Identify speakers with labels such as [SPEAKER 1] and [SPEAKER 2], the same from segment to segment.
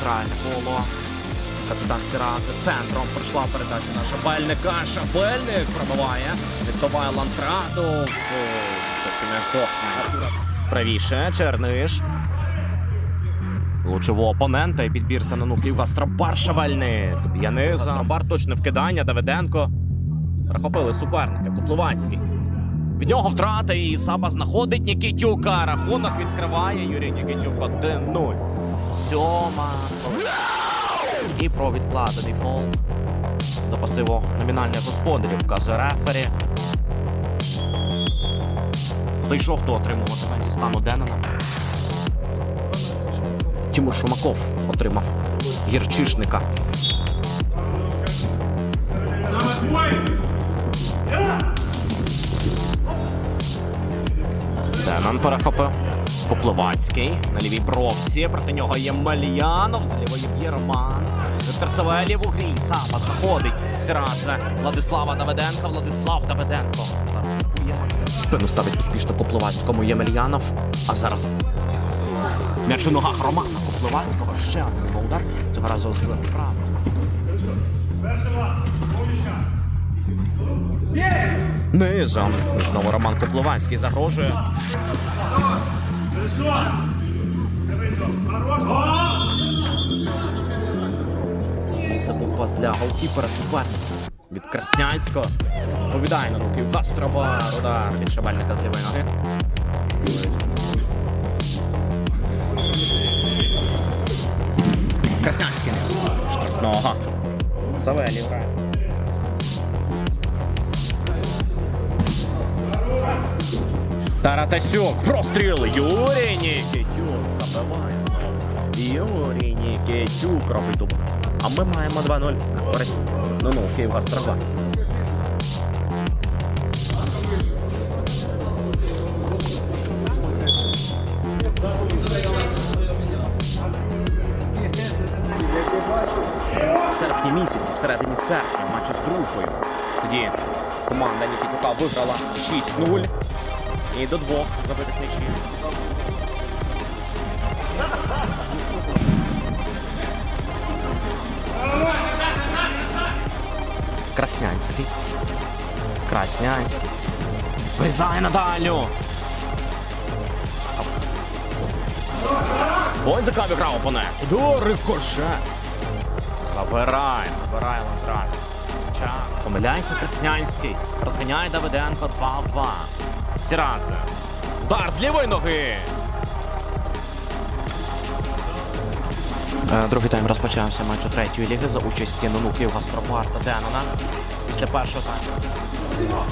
[SPEAKER 1] Центральне коло. Капітан Сірадзе центром пройшла передача на Шабельника. Шабельник пробиває. М'яч до Правіше, Черниш. Влучив опонента і підбірся на нуклів Гастробар Шабельник. Б'яни Гастробар точне вкидання. Давиденко. Перехопили суперника. Куплувацький. Від нього втрати і Саба знаходить Нікітюка. Рахунок відкриває Юрій Нікітюк 1-0. Сьома. І про відкладений фол до пасиву номінальних господарів вказує рефері. Хто йшов, хто отримуватиме зі стану Денена. Тимур Шумаков отримав гірчишника. Денан перехопив. Купловацький на лівій бровці. Проти нього є Мальянов. З лівої б'є Роман. Віктор у грі. Сапа знаходить. Сірадзе. Владислава Давиденка. Владислав Давиденко. Спину ставить успішно Купловацькому Ємельянов. А зараз м'яч у ногах Романа Купловацького. Ще один удар. Цього разу з правого. Низом. Знову Роман Купловацький загрожує. Це був пас для голкіпера суперника. Від Краснянського. Повідає на руки. Гастроба. Удар від шабельника з лівої ноги. Краснянський. Штрафного. Савелів грає. Таратасюк, простріл. Юрій Нікітюк забиває знову. Юрій Нікітюк робить дубль. А ми маємо 2-0 на користь. Ну ну, Київ Гастрова. В серпні місяці, в середині серпня, матч з дружбою. Тоді команда Нікітюка виграла 6-0 І до двох забитих м'ячів. Краснянський. Краснянський. Врізає на дальню. Бонзика обіграв опонент. До рикоше. Забирає, забирає Ландрат. Ча. Помиляється Краснянський. Розганяє Давиденко 2-2. Сірадзе. Удар з лівої ноги. Е, Другий тайм розпочався матчу третьої ліги за участі Нонуків Гастробар та Денона. Після першого тайму.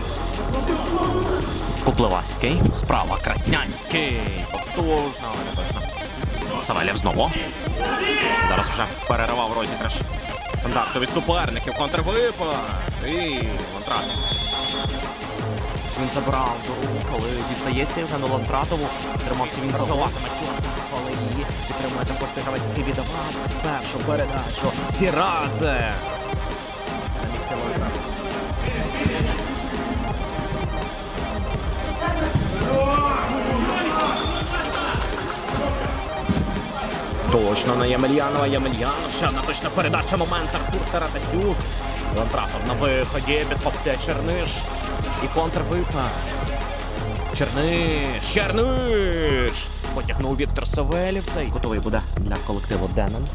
[SPEAKER 1] Купливацький. Справа Краснянський. Потужно, але не точно. Савелєв знову. Зараз вже переривав розіграш. Стандарту від суперників. Контрвипад. І Лантрат. Він забрав дорогу, коли дістається Євгену Лантратову. Тримався він за але її підтримує також гравець, який віддавав першу передачу. Сірадзе! Точно на Ємельянова. Ємельянов. Ще одна точна передача. Момент Артур Таратасюк. Лантратов на виході. Підхоплює Черниш. І контрвипад. Черниш. Черниш. Потягнув Віктор Савелів. Цей готовий буде для колективу Денон.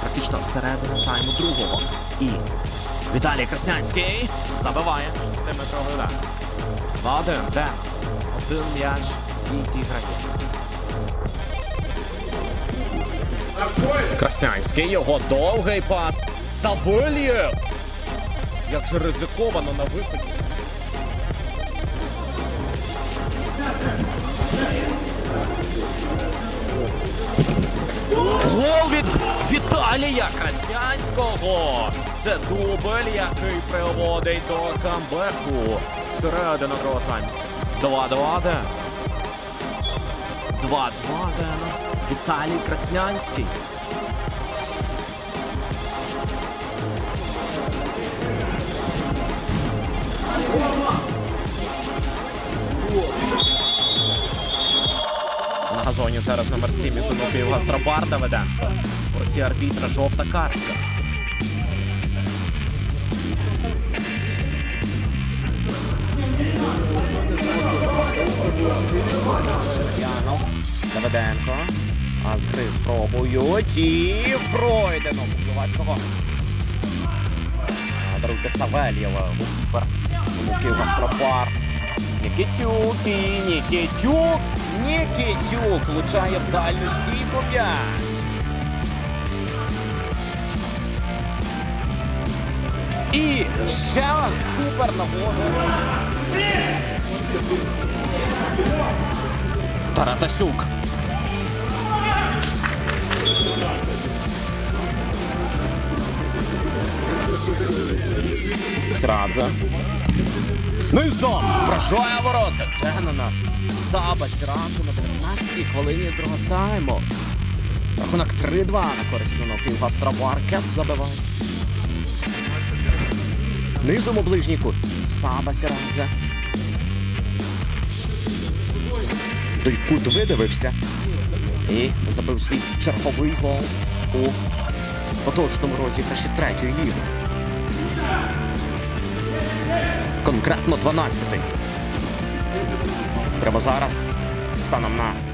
[SPEAKER 1] Практично середина тайму другого. І Віталій Краснянський забиває 6-метровий удар. 2-1. Ден. Один м'яч. Грають. Краснянський, його довгий пас. Савельєв! Як же ризиковано на виході. Гол від Віталія Краснянського. Це дубль, який приводить до камбеку. Середина другого тайму. 2-2 де. 2-2 де. Віталій Краснянський. Зоні зараз номер 7 із Донуки Югастробар Давиденко. У руці арбітра жовта картка. Янов. Давиденко. А з гри спробують і пройдено Мукловацького. А, Даруйте Савельєва. Гупер. Гастропар. Нікітюк Нікітюк. Нікітюк влучає в дальню стійку м'яч. І ще супер нагода. Таратасюк. Срадзе. Низом вражає ворота. Денона. Саба Сіранцу на 19-й хвилині другого тайму. Рахунок 3-2 на користь Ноноків Гастробар. Кеп забиває. Низом у ближній кут. Саба Сіранзе. Той кут видивився. І забив свій черговий гол у поточному розіграші третьої ліги. Конкретно 12-й. Прямо зараз станом на